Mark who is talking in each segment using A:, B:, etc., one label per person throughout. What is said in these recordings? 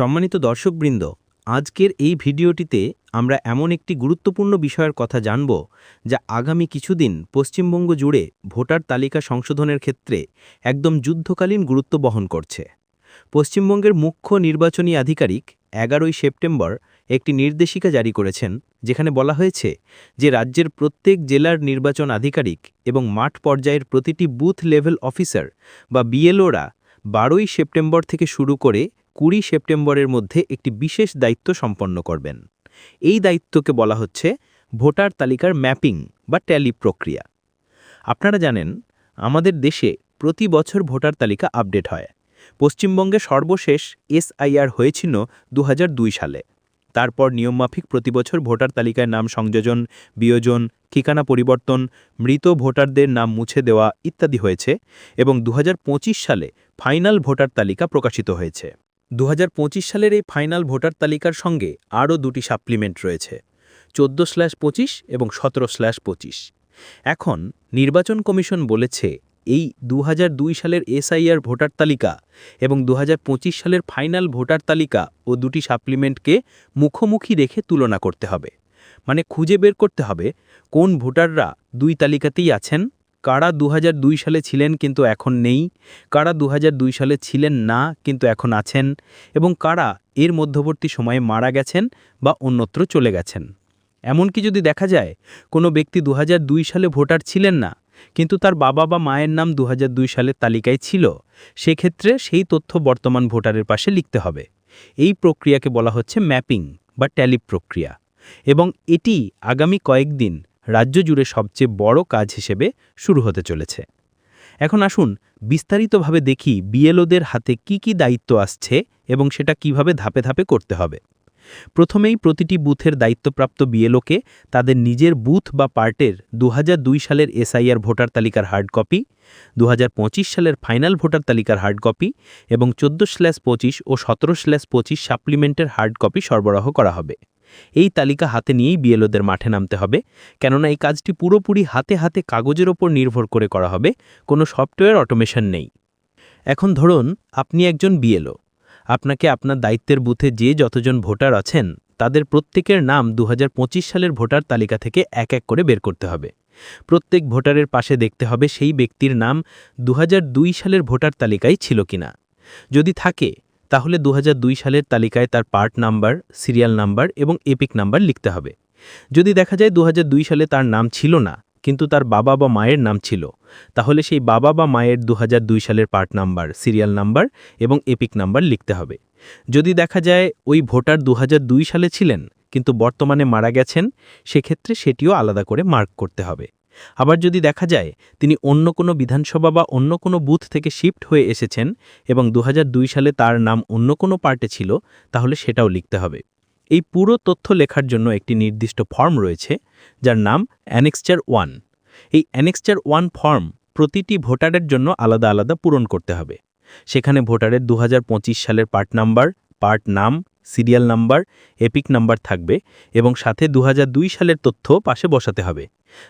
A: সম্মানিত দর্শকবৃন্দ, আজকের এই ভিডিওটিতে আমরা এমন একটি গুরুত্বপূর্ণ বিষয়ের কথা জানব, যা আগামী কিছুদিন পশ্চিমবঙ্গ জুড়ে ভোটার তালিকা সংশোধনের ক্ষেত্রে একদম যুদ্ধকালীন গুরুত্ব বহন করছে। পশ্চিমবঙ্গের মুখ্য নির্বাচনী আধিকারিক এগারোই সেপ্টেম্বর একটি নির্দেশিকা জারি করেছেন, যেখানে বলা হয়েছে যে রাজ্যের প্রত্যেক জেলার নির্বাচন আধিকারিক এবং মাঠ পর্যায়ের প্রতিটি বুথ লেভেল অফিসার বা বিএলওরা বারোই সেপ্টেম্বর থেকে শুরু করে কুড়ি সেপ্টেম্বরের মধ্যে একটি বিশেষ দায়িত্ব সম্পন্ন করবেন। এই দায়িত্বকে বলা হচ্ছে ভোটার তালিকার ম্যাপিং বা ট্যালি প্রক্রিয়া। আপনারা জানেন, আমাদের দেশে প্রতি বছর ভোটার তালিকা আপডেট হয়। পশ্চিমবঙ্গে সর্বশেষ এসআইআর হয়েছিল দু হাজার দুই সালে। তারপর নিয়মমাফিক প্রতিবছর ভোটার তালিকায় নাম সংযোজন, বিয়োজন, ঠিকানা পরিবর্তন, মৃত ভোটারদের নাম মুছে দেওয়া ইত্যাদি হয়েছে এবং দু হাজার পঁচিশ সালে ফাইনাল ভোটার তালিকা প্রকাশিত হয়েছে। দু হাজার পঁচিশ সালের এই ফাইনাল ভোটার তালিকার সঙ্গে আরও দুটি সাপ্লিমেন্ট রয়েছে, চোদ্দ স্ল্যাশ পঁচিশ এবং সতেরো স্ল্যাশ পঁচিশ। এখন নির্বাচন কমিশন বলেছে এই দুহাজার দুই সালের এসআইআর ভোটার তালিকা এবং দু হাজার পঁচিশ সালের ফাইনাল ভোটার তালিকা ও দুটি সাপ্লিমেন্টকে মুখোমুখি রেখে তুলনা করতে হবে। মানে খুঁজে বের করতে হবে কোন ভোটাররা দুই তালিকাতেই আছেন কারা দু হাজার দুই সালে ছিলেন কিন্তু এখন নেই, কারা দু হাজার দুই সালে ছিলেন না কিন্তু এখন আছেন, এবং কারা এর মধ্যবর্তী সময়ে মারা গেছেন বা অন্যত্র চলে গেছেন। এমনকি যদি দেখা যায়, কোনো ব্যক্তি দু হাজার দুই সালে ভোটার ছিলেন না, কিন্তু তার বাবা বা মায়ের নাম দু হাজার দুই সালের তালিকায় ছিল, সেক্ষেত্রে সেই তথ্য বর্তমান ভোটারের পাশে লিখতে হবে। এই প্রক্রিয়াকে বলা হচ্ছে ম্যাপিং বা ট্যালি প্রক্রিয়া এবং এটি আগামী কয়েকদিন রাজ্য জুড়ে সবচেয়ে বড় কাজ হিসেবে শুরু হতে চলেছে। এখন আসুন বিস্তারিতভাবে দেখি বিএলওদের হাতে কি কি দায়িত্ব আসছে এবং সেটা কীভাবে ধাপে ধাপে করতে হবে। প্রথমেই প্রতিটি বুথের দায়িত্বপ্রাপ্ত বিএলওকে তাদের নিজের বুথ বা পার্টের দু হাজার দুই সালের এসআইআর ভোটার তালিকার হার্ড কপি দু হাজার পঁচিশ সালের ফাইনাল ভোটার তালিকার হার্ড কপি এবং চোদ্দ স্ল্যাশ পঁচিশ ও সতেরো স্ল্যাশ পঁচিশ সাপ্লিমেন্টের হার্ড কপি সরবরাহ করা হবে। এই তালিকা হাতে নিয়েই বিএলওদের মাঠে নামতে হবে। কেননা এই কাজটি পুরোপুরি হাতে হাতে কাগজের ওপর নির্ভর করে করা হবে। কোনো সফটওয়্যার অটোমেশন নেই। এখন ধরুন, আপনি একজন বিএলও। আপনাকে আপনার দায়িত্বের বুথে যে যতজন ভোটার আছেন, তাদের প্রত্যেকের নাম দু হাজার পঁচিশ সালের ভোটার তালিকা থেকে এক এক করে বের করতে হবে। প্রত্যেক ভোটারের পাশে দেখতে হবে সেই ব্যক্তির নাম দুহাজার দুই সালের ভোটার তালিকায় ছিল কিনা। যদি থাকে তাহলে দু হাজার দুই সালের তালিকায় তার পার্ট নাম্বার, সিরিয়াল নাম্বার এবং এপিক নাম্বার লিখতে হবে। যদি দেখা যায় দু হাজার দুই সালে তার নাম ছিল না, কিন্তু তার বাবা বা মায়ের নাম ছিল, তাহলে সেই বাবা বা মায়ের দু হাজার দুই সালের পার্ট নাম্বার, সিরিয়াল নাম্বার এবং এপিক নাম্বার লিখতে হবে। যদি দেখা যায় ওই ভোটার দু হাজার দুই সালে ছিলেন, কিন্তু বর্তমানে মারা গেছেন, সেক্ষেত্রে সেটিও আলাদা করে মার্ক করতে হবে। আবার যদি দেখা যায়, তিনি অন্য কোনো বিধানসভা বা অন্য কোনো বুথ থেকে শিফট হয়ে এসেছেন এবং দু হাজার দুই সালে তার নাম অন্য কোনো পার্টে ছিল, তাহলে সেটাও লিখতে হবে। এই পুরো তথ্য লেখার জন্য একটি নির্দিষ্ট ফর্ম রয়েছে, যার নাম অ্যানেক্সচার ওয়ান। এই অ্যানেক্সচার ওয়ান ফর্ম প্রতিটি ভোটারের জন্য আলাদা আলাদা পূরণ করতে হবে। সেখানে ভোটারের দু হাজার পঁচিশ সালের পার্ট নাম্বার, পার্ট নাম, সিরিয়াল নাম্বার, এপিক নাম্বার থাকবে এবং সাথে দু হাজার দুই সালের তথ্য পাশে বসাতে হবে।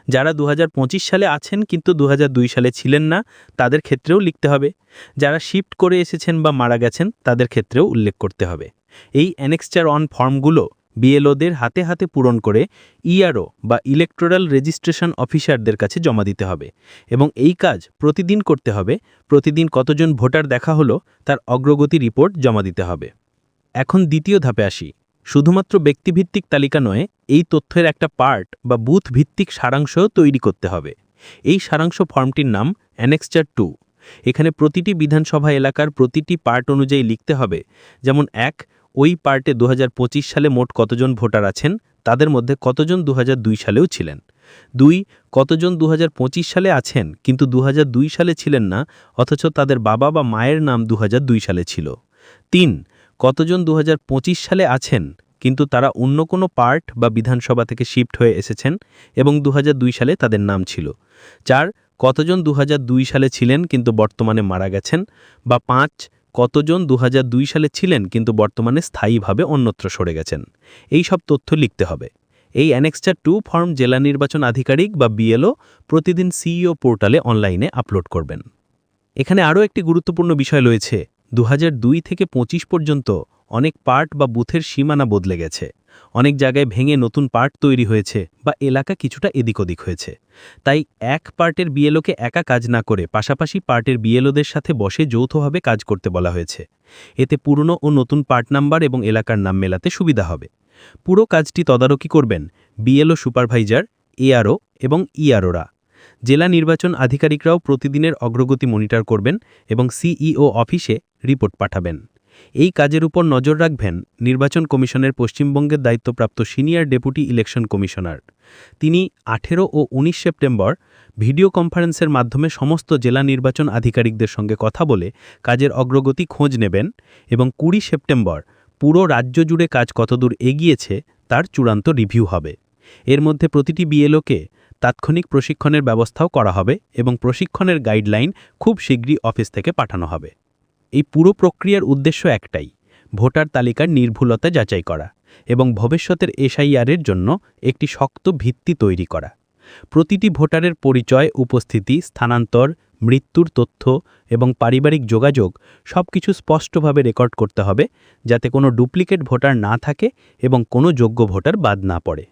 A: যারা দু হাজার পঁচিশ সালে আছেন কিন্তু দু হাজার দুই সালে ছিলেন না, তাদের ক্ষেত্রেও লিখতে হবে। যারা শিফট করে এসেছেন বা মারা গেছেন, তাদের ক্ষেত্রেও উল্লেখ করতে হবে। এই অ্যানেক্সচার অন ফর্মগুলো বিএলওদের হাতে হাতে পূরণ করে ইআরও বা ইলেকট্রাল রেজিস্ট্রেশন অফিসারদের কাছে জমা দিতে হবে এবং এই কাজ প্রতিদিন করতে হবে। প্রতিদিন কতজন ভোটার দেখা হলো, তার অগ্রগতি রিপোর্ট জমা দিতে হবে। এখন দ্বিতীয় ধাপে আসি। শুধুমাত্র ব্যক্তিভিত্তিক তালিকা নয়, এই তথ্যের একটা পার্ট বা বুথ ভিত্তিক সারাংশ তৈরি করতে হবে। এই সারাংশ ফর্মটির নাম অ্যানেক্সচার টু। এখানে প্রতিটি বিধানসভা এলাকার প্রতিটি পার্ট অনুযায়ী লিখতে হবে। যেমন এক, ওই পার্টে দুহাজার পঁচিশ সালে মোট কতজন ভোটার আছেন, তাদের মধ্যে কতজন দু হাজার দুই সালেও ছিলেন? দুই, কতজন দু হাজার পঁচিশ সালে আছেন, কিন্তু দু হাজার দুই সালে ছিলেন না, অথচ তাদের বাবা বা মায়ের নাম দু হাজার দুই সালে ছিল। তিন কতজন দু হাজার পঁচিশ সালে আছেন, কিন্তু তারা অন্য কোনো পার্ট বা বিধানসভা থেকে শিফট হয়ে এসেছেন এবং দু হাজার দুই সালে তাদের নাম ছিল। চার, কতজন দু হাজার দুই সালে ছিলেন, কিন্তু বর্তমানে মারা গেছেন? বা পাঁচ, কতজন দু হাজার দুই সালে ছিলেন, কিন্তু বর্তমানে স্থায়ীভাবে অন্যত্র সরে গেছেন? এই সব তথ্য লিখতে হবে। এই অ্যানেক্সচার টু ফর্ম জেলা নির্বাচন আধিকারিক বা বিএলও প্রতিদিন সিইও পোর্টালে অনলাইনে আপলোড করবেন। এখানে আরও একটি গুরুত্বপূর্ণ বিষয় রয়েছে। দু হাজার দুই থেকে ২৫ পর্যন্ত অনেক পার্ট বা বুথের সীমানা বদলে গেছে। অনেক জায়গায় ভেঙে নতুন পার্ট তৈরি হয়েছে বা এলাকা কিছুটা এদিক ওদিক হয়েছে। তাই এক পার্টের বিএলওকে একা কাজ না করে পাশাপাশি পার্টের বিএলওদের সাথে বসে যৌথভাবে কাজ করতে বলা হয়েছে। এতে পুরনো ও নতুন পার্ট নাম্বার এবং এলাকার নাম মেলাতে সুবিধা হবে। পুরো কাজটি তদারকি করবেন বিএলও সুপারভাইজার এআরও এবং ইআরওরা জেলা নির্বাচন আধিকারিকরাও প্রতিদিনের অগ্রগতি মনিটর করবেন এবং সিইও অফিসে রিপোর্ট পাঠাবেন। এই কাজের উপর নজর রাখবেন নির্বাচন কমিশনের পশ্চিমবঙ্গের দায়িত্বপ্রাপ্ত সিনিয়র ডেপুটি ইলেকশন কমিশনার। তিনি আঠেরো ও ১৯ সেপ্টেম্বর ভিডিও কনফারেন্সের মাধ্যমে সমস্ত জেলা নির্বাচন আধিকারিকদের সঙ্গে কথা বলে কাজের অগ্রগতি খোঁজ নেবেন এবং কুড়ি সেপ্টেম্বর পুরো রাজ্য জুড়ে কাজ কতদূর এগিয়েছে তার চূড়ান্ত রিভিউ হবে। এর মধ্যে প্রতিটি বিএলওকে তাৎক্ষণিক প্রশিক্ষণের ব্যবস্থাও করা হবে এবং প্রশিক্ষণের গাইডলাইন খুব শীঘ্রই অফিস থেকে পাঠানো হবে। এই পুরো প্রক্রিয়ার উদ্দেশ্য একটাই, ভোটার তালিকার নির্ভুলতা যাচাই করা এবং ভবিষ্যতের এসআইআরের জন্য একটি শক্ত ভিত্তি তৈরি করা। প্রতিটি ভোটারের পরিচয়, উপস্থিতি, স্থানান্তর, মৃত্যুর তথ্য এবং পারিবারিক যোগাযোগ সবকিছু স্পষ্টভাবে রেকর্ড করতে হবে যাতে কোনো ডুপ্লিকেট ভোটার না থাকে এবং কোনো যোগ্য ভোটার বাদ না পড়ে।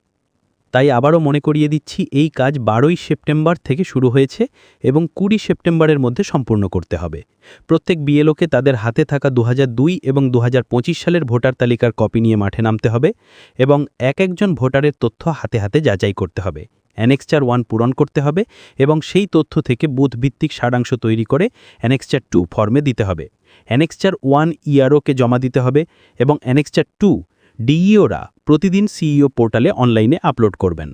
A: তাই আবারও মনে করিয়ে দিচ্ছি, এই কাজ বারোই সেপ্টেম্বর থেকে শুরু হয়েছে এবং কুড়ি সেপ্টেম্বরের মধ্যে সম্পূর্ণ করতে হবে। প্রত্যেক বিএলওকে তাদের হাতে থাকা দু হাজার দুই এবং দু হাজার পঁচিশ সালের ভোটার তালিকার কপি নিয়ে মাঠে নামতে হবে এবং এক একজন ভোটারের তথ্য হাতে হাতে যাচাই করতে হবে। অ্যানেক্সচার ওয়ান পূরণ করতে হবে এবং সেই তথ্য থেকে বুথ ভিত্তিক সারাংশ তৈরি করে অ্যানেক্সচার টু ফর্মে দিতে হবে। অ্যানেক্সচার ওয়ান ইআরওকে জমা দিতে হবে এবং অ্যানেক্সচার টু ডিইওরা প্রতিদিন সিইও পোর্টালে অনলাইনে আপলোড করবেন।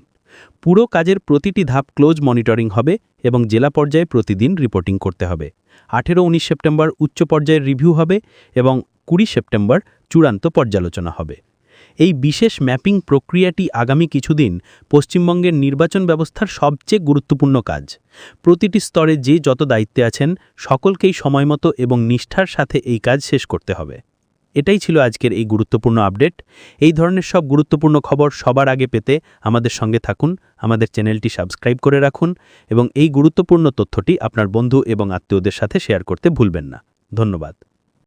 A: পুরো কাজের প্রতিটি ধাপ ক্লোজ মনিটরিং হবে এবং জেলা পর্যায়ে প্রতিদিন রিপোর্টিং করতে হবে। আঠেরো, উনিশ সেপ্টেম্বর উচ্চ পর্যায়ের রিভিউ হবে এবং কুড়ি সেপ্টেম্বর চূড়ান্ত পর্যালোচনা হবে। এই বিশেষ ম্যাপিং প্রক্রিয়াটি আগামী কিছুদিন পশ্চিমবঙ্গের নির্বাচন ব্যবস্থার সবচেয়ে গুরুত্বপূর্ণ কাজ। প্রতিটি স্তরে যে যত দায়িত্বে আছেন, সকলকেই সময়মতো এবং নিষ্ঠার সাথে এই কাজ শেষ করতে হবে। এটাই ছিল আজকের এই গুরুত্বপূর্ণ আপডেট। এই ধরনের সব গুরুত্বপূর্ণ খবর সবার আগে পেতে আমাদের সঙ্গে থাকুন, আমাদের চ্যানেলটি সাবস্ক্রাইব করে রাখুন এবং এই গুরুত্বপূর্ণ তথ্যটি আপনার বন্ধু এবং আত্মীয়দের সাথে শেয়ার করতে ভুলবেন না। ধন্যবাদ।